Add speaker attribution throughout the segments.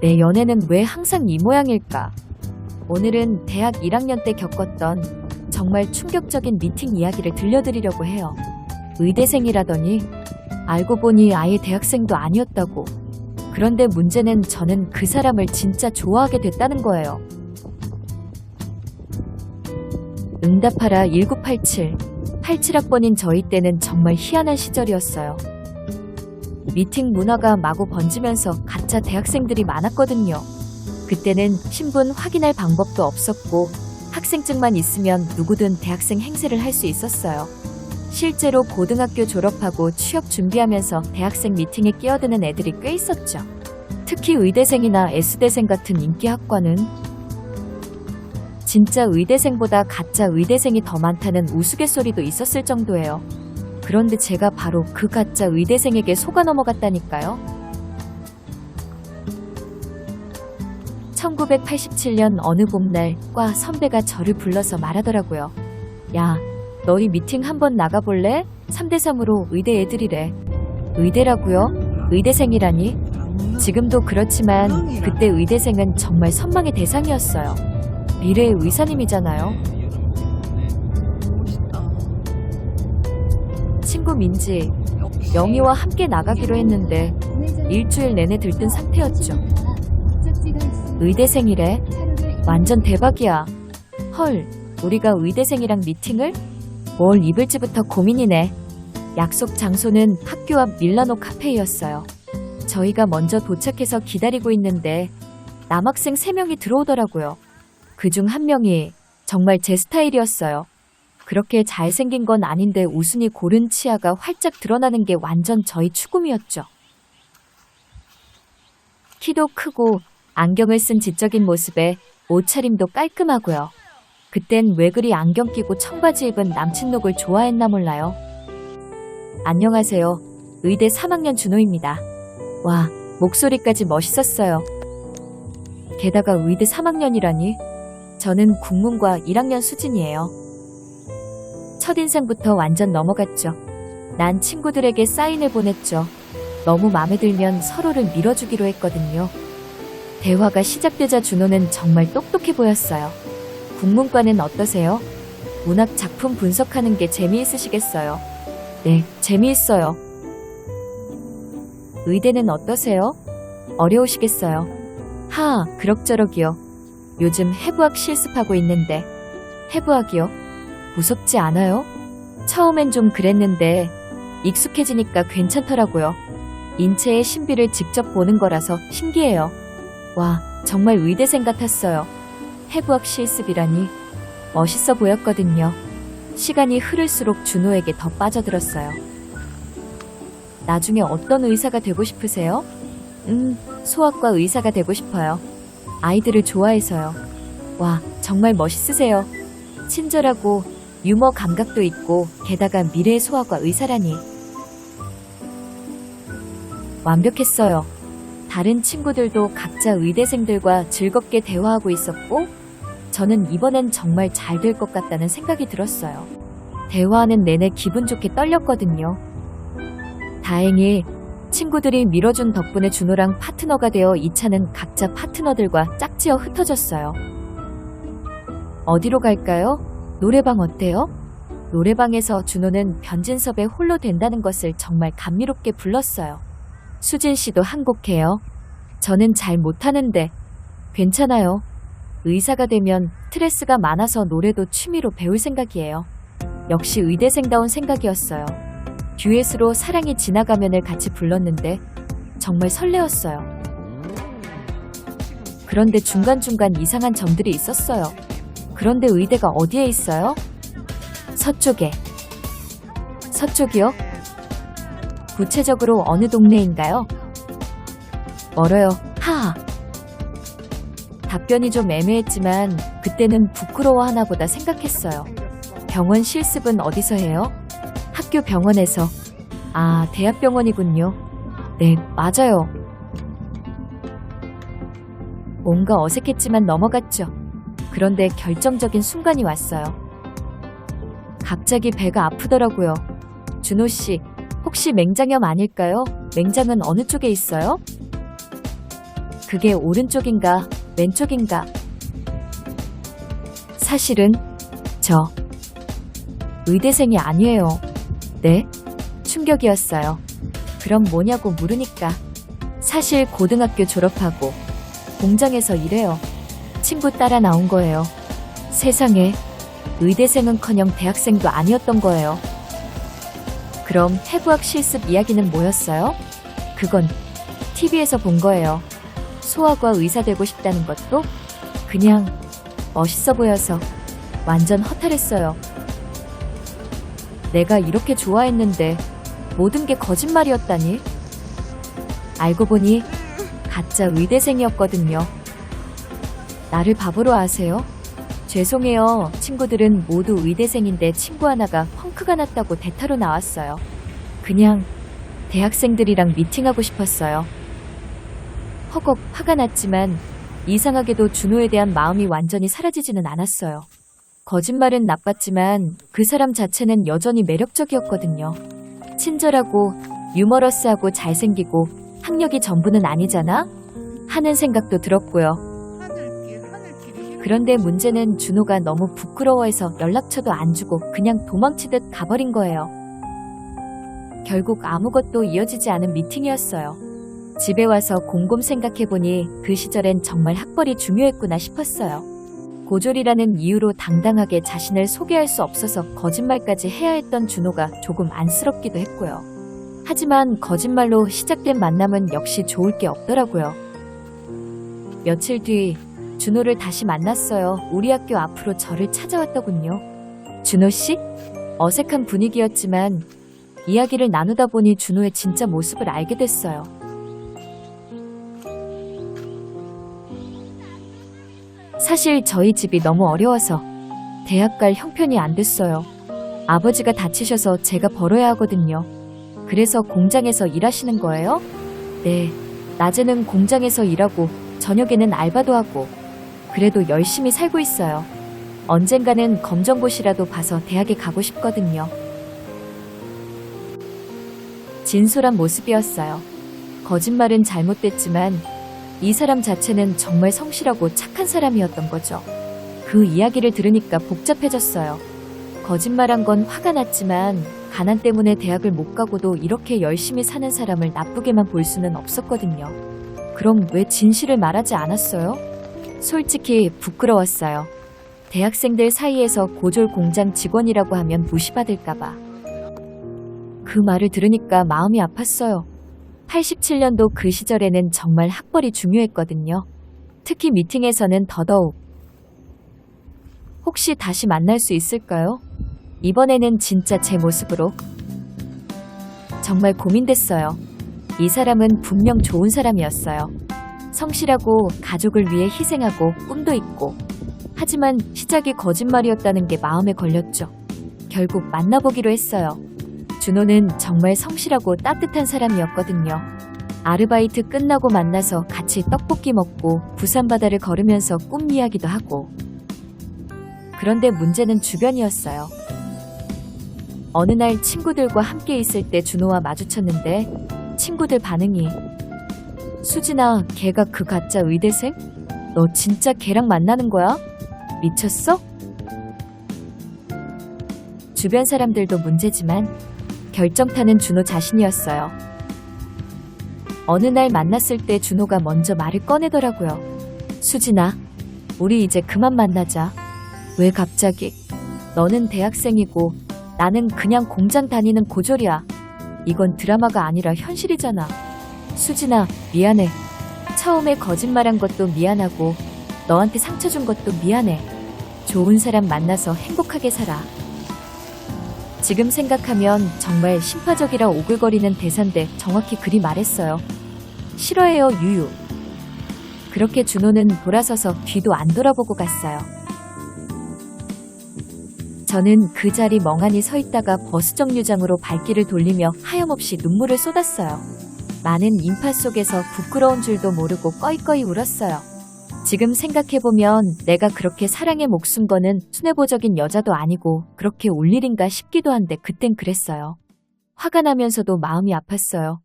Speaker 1: 내 연애는 왜 항상 이 모양일까? 오늘은 대학 1학년 때 겪었던 정말 충격적인 미팅 이야기를 들려드리려고 해요. 의대생이라더니 알고 보니 아예 대학생도 아니었다고. 그런데 문제는 저는 그 사람을 진짜 좋아하게 됐다는 거예요. 응답하라 1987. 87학번인 저희 때는 정말 희한한 시절이었어요. 미팅 문화가 마구 번지면서 가짜 대학생들이 많았거든요. 그때는 신분 확인할 방법도 없었고 학생증만 있으면 누구든 대학생 행세를 할 수 있었어요. 실제로 고등학교 졸업하고 취업 준비하면서 대학생 미팅에 끼어드는 애들이 꽤 있었죠. 특히 의대생이나 S대생 같은 인기 학과는 진짜 의대생보다 가짜 의대생이 더 많다는 우스갯소리도 있었을 정도예요. 그런데 제가 바로 그 가짜 의대생에게 속아 넘어갔다니까요. 1987년 어느 봄날 과 선배가 저를 불러서 말하더라고요. 야, 너희 미팅 한번 나가볼래? 3대3으로 의대 애들이래. 의대라고요? 의대생이라니? 지금도 그렇지만 그때 의대생은 정말 선망의 대상이었어요. 미래의 의사님이잖아요. 친구 민지, 영희와 함께 나가기로 했는데 일주일 내내 들뜬 상태였죠. 의대생이래. 완전 대박이야. 헐, 우리가 의대생이랑 미팅을? 뭘 입을지부터 고민이네. 약속 장소는 학교 앞 밀라노 카페였어요. 저희가 먼저 도착해서 기다리고 있는데 남학생 3명이 들어오더라고요. 그 중 한 명이 정말 제 스타일이었어요. 그렇게 잘생긴 건 아닌데 우순이 고른 치아가 활짝 드러나는 게 완전 저희 추구미였죠. 키도 크고 안경을 쓴 지적인 모습에 옷차림도 깔끔하고요. 그땐 왜 그리 안경 끼고 청바지 입은 남친 룩을 좋아했나 몰라요. 안녕하세요. 의대 3학년 준호입니다. 와, 목소리까지 멋있었어요. 게다가 의대 3학년이라니? 저는 국문과 1학년 수준이에요. 첫인상부터 완전 넘어갔죠. 난 친구들에게 사인을 보냈죠. 너무 마음에 들면 서로를 밀어주기로 했거든요. 대화가 시작되자 준호는 정말 똑똑해 보였어요. 국문과는 어떠세요? 문학 작품 분석하는 게 재미있으시겠어요? 네, 재미있어요. 의대는 어떠세요? 어려우시겠어요? 하, 그럭저럭이요. 요즘 해부학 실습하고 있는데. 해부학이요? 무섭지 않아요? 처음엔 좀 그랬는데 익숙해지니까 괜찮더라고요. 인체의 신비를 직접 보는 거라서 신기해요. 와, 정말 의대생 같았어요. 해부학 실습이라니 멋있어 보였거든요. 시간이 흐를수록 준호에게 더 빠져들었어요. 나중에 어떤 의사가 되고 싶으세요? 음, 소아과 의사가 되고 싶어요. 아이들을 좋아해서요. 와, 정말 멋있으세요. 친절하고 유머 감각도 있고 게다가 미래의 소아과 의사라니. 완벽했어요. 다른 친구들도 각자 의대생들과 즐겁게 대화하고 있었고, 저는 이번엔 정말 잘 될 것 같다는 생각이 들었어요. 대화하는 내내 기분 좋게 떨렸거든요. 다행히 친구들이 밀어준 덕분에 준호랑 파트너가 되어 2차는 각자 파트너들과 짝지어 흩어졌어요. 어디로 갈까요? 노래방 어때요? 노래방에서 준호는 변진섭의 홀로 된다는 것을 정말 감미롭게 불렀어요. 수진 씨도 한 곡 해요. 저는 잘 못하는데 괜찮아요. 의사가 되면 스트레스가 많아서 노래도 취미로 배울 생각이에요. 역시 의대생다운 생각이었어요. 듀엣으로 사랑이 지나가면을 같이 불렀는데 정말 설레었어요. 그런데 중간중간 이상한 점들이 있었어요. 그런데 의대가 어디에 있어요? 서쪽에. 서쪽이요? 구체적으로 어느 동네인가요? 멀어요. 하. 답변이 좀 애매했지만 그때는 부끄러워하나 보다 생각했어요. 병원 실습은 어디서 해요? 학교 병원에서. 아, 대학병원이군요. 네, 맞아요. 뭔가 어색했지만 넘어갔죠. 그런데 결정적인 순간이 왔어요. 갑자기 배가 아프더라고요. 준호 씨, 혹시 맹장염 아닐까요? 맹장은 어느 쪽에 있어요? 그게 오른쪽인가, 왼쪽인가? 사실은, 저, 의대생이 아니에요. 네? 충격이었어요. 그럼 뭐냐고 물으니까, 사실 고등학교 졸업하고, 공장에서 일해요. 친구 따라 나온 거예요. 세상에, 의대생은 커녕 대학생도 아니었던 거예요. 그럼 해부학 실습 이야기는 뭐였어요? 그건 TV에서 본 거예요. 소아과 의사 되고 싶다는 것도 그냥 멋있어 보여서 완전 허탈했어요. 내가 이렇게 좋아했는데 모든 게 거짓말이었다니? 알고 보니 가짜 의대생이었거든요. 나를 바보로 아세요? 죄송해요. 친구들은 모두 의대생인데 친구 하나가 펑크가 났다고 대타로 나왔어요. 그냥 대학생들이랑 미팅하고 싶었어요. 허걱 화가 났지만 이상하게도 준호에 대한 마음이 완전히 사라지지는 않았어요. 거짓말은 나빴지만 그 사람 자체는 여전히 매력적이었거든요. 친절하고 유머러스하고 잘생기고 학력이 전부는 아니잖아? 하는 생각도 들었고요. 그런데 문제는 준호가 너무 부끄러워해서 연락처도 안 주고 그냥 도망치듯 가버린 거예요. 결국 아무것도 이어지지 않은 미팅이었어요. 집에 와서 곰곰 생각해보니 그 시절엔 정말 학벌이 중요했구나 싶었어요. 고졸이라는 이유로 당당하게 자신을 소개할 수 없어서 거짓말까지 해야 했던 준호가 조금 안쓰럽기도 했고요. 하지만 거짓말로 시작된 만남은 역시 좋을 게 없더라고요. 며칠 뒤 준호를 다시 만났어요. 우리 학교 앞으로 저를 찾아왔더군요. 준호 씨? 어색한 분위기였지만 이야기를 나누다 보니 준호의 진짜 모습을 알게 됐어요. 사실 저희 집이 너무 어려워서 대학 갈 형편이 안 됐어요. 아버지가 다치셔서 제가 벌어야 하거든요. 그래서 공장에서 일하시는 거예요? 네. 낮에는 공장에서 일하고 저녁에는 알바도 하고 그래도 열심히 살고 있어요. 언젠가는 검정고시라도 봐서 대학에 가고 싶거든요. 진솔한 모습이었어요. 거짓말은 잘못됐지만 이 사람 자체는 정말 성실하고 착한 사람이었던 거죠. 그 이야기를 들으니까 복잡해졌어요. 거짓말한 건 화가 났지만 가난 때문에 대학을 못 가고도 이렇게 열심히 사는 사람을 나쁘게만 볼 수는 없었거든요. 그럼 왜 진실을 말하지 않았어요? 솔직히 부끄러웠어요. 대학생들 사이에서 고졸 공장 직원이라고 하면 무시받을까봐. 그 말을 들으니까 마음이 아팠어요. 87년도 그 시절에는 정말 학벌이 중요했거든요. 특히 미팅에서는 더더욱. 혹시 다시 만날 수 있을까요? 이번에는 진짜 제 모습으로. 정말 고민됐어요. 이 사람은 분명 좋은 사람이었어요. 성실하고 가족을 위해 희생하고 꿈도 있고. 하지만 시작이 거짓말이었다는 게 마음에 걸렸죠. 결국 만나보기로 했어요. 준호는 정말 성실하고 따뜻한 사람이었거든요. 아르바이트 끝나고 만나서 같이 떡볶이 먹고 부산 바다를 걸으면서 꿈 이야기도 하고. 그런데 문제는 주변이었어요. 어느 날 친구들과 함께 있을 때 준호와 마주쳤는데 친구들 반응이 수진아, 걔가 그 가짜 의대생? 너 진짜 걔랑 만나는 거야? 미쳤어? 주변 사람들도 문제지만 결정타는 준호 자신이었어요. 어느 날 만났을 때 준호가 먼저 말을 꺼내더라고요. 수진아, 우리 이제 그만 만나자. 왜 갑자기? 너는 대학생이고 나는 그냥 공장 다니는 고졸이야. 이건 드라마가 아니라 현실이잖아. 수진아, 미안해. 처음에 거짓말한 것도 미안하고 너한테 상처 준 것도 미안해. 좋은 사람 만나서 행복하게 살아. 지금 생각하면 정말 심파적이라 오글거리는 대사인데 정확히 그리 말했어요. 싫어해요, 유유. 그렇게 준호는 돌아서서 뒤도 안 돌아보고 갔어요. 저는 그 자리 멍하니 서 있다가 버스 정류장으로 발길을 돌리며 하염없이 눈물을 쏟았어요. 많은 인파 속에서 부끄러운 줄도 모르고 꺼이꺼이 울었어요. 지금 생각해보면 내가 그렇게 사랑에 목숨 거는 순애보적인 여자도 아니고 그렇게 올 일인가 싶기도 한데 그땐 그랬어요. 화가 나면서도 마음이 아팠어요.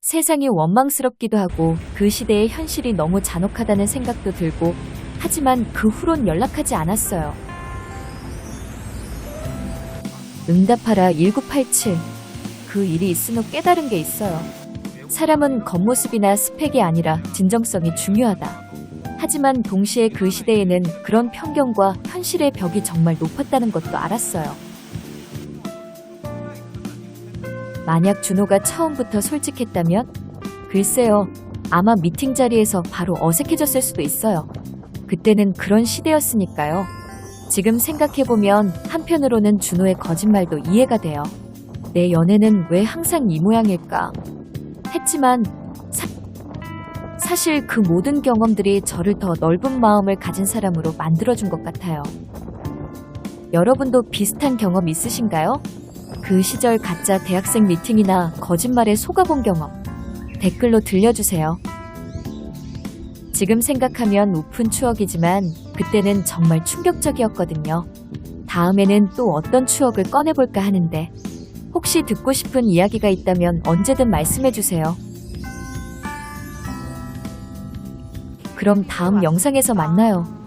Speaker 1: 세상이 원망스럽기도 하고 그 시대의 현실이 너무 잔혹하다는 생각도 들고 하지만 그 후론 연락하지 않았어요. 응답하라 1987. 그 일이 있은 후 깨달은 게 있어요. 사람은 겉모습이나 스펙이 아니라 진정성이 중요하다. 하지만 동시에 그 시대에는 그런 편견과 현실의 벽이 정말 높았다는 것도 알았어요. 만약 준호가 처음부터 솔직했다면? 글쎄요, 아마 미팅 자리에서 바로 어색해졌을 수도 있어요. 그때는 그런 시대였으니까요. 지금 생각해보면 한편으로는 준호의 거짓말도 이해가 돼요. 내 연애는 왜 항상 이 모양일까? 했지만 사, 사실 그 모든 경험들이 저를 더 넓은 마음을 가진 사람으로 만들어준 것 같아요. 여러분도 비슷한 경험 있으신가요? 그 시절 가짜 대학생 미팅이나 거짓말에 속아본 경험 댓글로 들려주세요. 지금 생각하면 우픈 추억이지만 그때는 정말 충격적이었거든요. 다음에는 또 어떤 추억을 꺼내볼까 하는데 혹시 듣고 싶은 이야기가 있다면 언제든 말씀해주세요. 그럼 다음 영상에서 만나요.